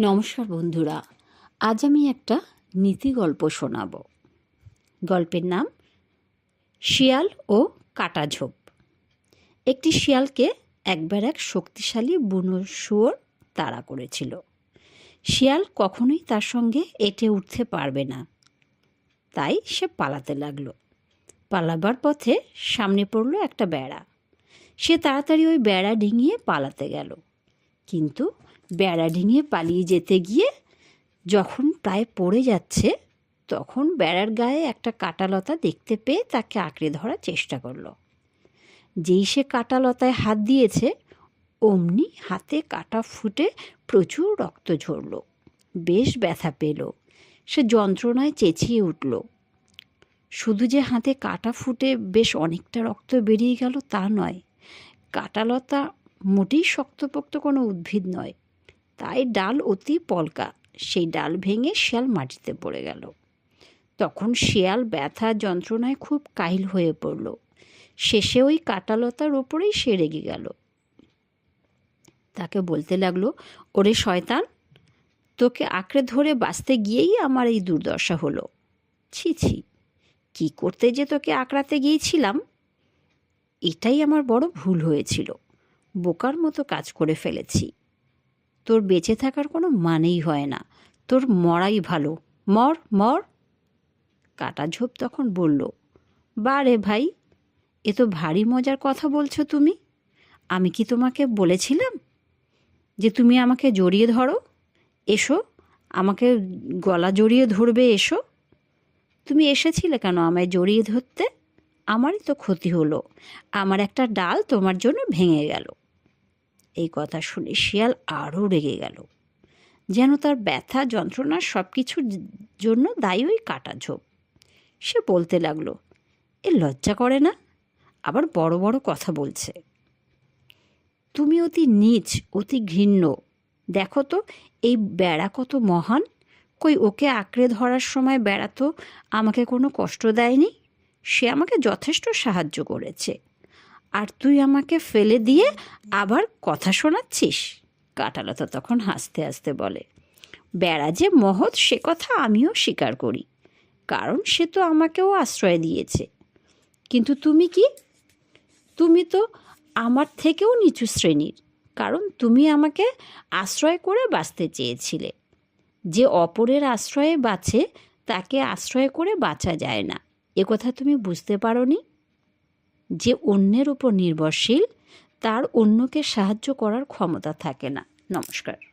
নমস্কার বন্ধুরা, আজ আমি একটা নীতি গল্প শোনাব। গল্পের নাম, শিয়াল ও কাটাঝোপ একটি শিয়ালকে একবার এক শক্তিশালী বুনো শুয়োর তাড়া করেছিল। শিয়াল কখনোই তার সঙ্গে এটে উঠতে পারবে না। তাই সে পালাতে লাগল। পালাবার পথে সামনে পড়ল একটা বেড়া। সে তাড়াতাড়ি ওই বেড়া ডিঙিয়ে পালাতে গেল। কিন্তু বেড়া ডিঙিয়ে পালিয়ে যেতে গিয়ে যখন প্রায় পড়ে যাচ্ছে, তখন বেড়ার গায়ে একটা কাঁটালতা দেখতে পেয়ে তাকে আঁকড়ে ধরার চেষ্টা করল। যেই সে কাঁটালতায় হাত দিয়েছে, অমনি হাতে কাটা ফুটে প্রচুর রক্ত ঝরল। বেশ ব্যথা পেল। সে যন্ত্রণায় চেঁচিয়ে উঠল। শুধু যে হাতে কাটা ফুটে বেশ অনেকটা রক্ত বেরিয়ে গেল তা নয়, কাঁটালতা মোটেই শক্তপোক্ত কোনো উদ্ভিদ নয় তাই ডাল অতি পলকা। সেই ডাল ভেঙে শিয়াল মাটিতে পড়ে গেল। তখন শিয়াল ব্যথা যন্ত্রণায় খুব কাহিল হয়ে পড়ল। শেষে ওই কাঁটালতার ওপরেই সে রেগে গেল। তাকে বলতে লাগল, ওরে শয়তান, তোকে আঁকড়ে ধরে বাঁচতে গিয়েই আমার এই দুর্দশা হলো। ছি ছি, কী করতে যে তোকে আঁকড়াতে গিয়েছিলাম? এটাই আমার বড় ভুল হয়েছিল। বোকার মতো কাজ করে ফেলেছি। তোর বেঁচে থাকার কোনো মানেই হয় না। তোর মরাই ভালো। মর মর। কাটা ঝোপ তখন বলল, বা রে ভাই, এ তো ভারী মজার কথা বলছো তুমি। আমি কি তোমাকে বলেছিলাম যে তুমি আমাকে জড়িয়ে ধরো? এসো, আমাকে গলা জড়িয়ে ধরবে, এসো। তুমি এসেছিলে কেন আমায় জড়িয়ে ধরতে? আমারই তো ক্ষতি হলো। আমার একটা ডাল তোমার জন্য ভেঙে গেল। এই কথা শুনে শিয়াল আরও রেগে গেল। যেন তার ব্যথা, যন্ত্রণা সব কিছুর জন্য দায়ী ওই কাটা ঝোপ। সে বলতে লাগল, এ লজ্জা করে না? আবার বড় বড় কথা বলছে, তুমি অতি নীচ, অতি ঘৃণ্য। দেখো তো, এই বেড়া কত মহান। কই ওকে আঁকড়ে ধরার সময় বেড়া তো আমাকে কোনো কষ্ট দেয়নি। সে আমাকে যথেষ্ট সাহায্য করেছে। আর তুই আমাকে ফেলে দিয়ে আবার কথা শোনাচ্ছিস? কাঁটালতা তখন হাসতে হাসতে বলে, বেড়া যে মহৎ, সে কথা আমিও স্বীকার করি। কারণ সে তো আমাকেও আশ্রয় দিয়েছে। কিন্তু তুমি কি? তুমি তো আমার থেকেও নিচু শ্রেণির। কারণ তুমি আমাকে আশ্রয় করে বাঁচতে চেয়েছিলে। যে অপরের আশ্রয়ে বাঁচে, তাকে আশ্রয় করে বাঁচা যায় না। এ কথা তুমি বুঝতে পারোনি? যে অন্যের উপর নির্ভরশীল তার অন্যকে সাহায্য করার ক্ষমতা থাকে না। নমস্কার।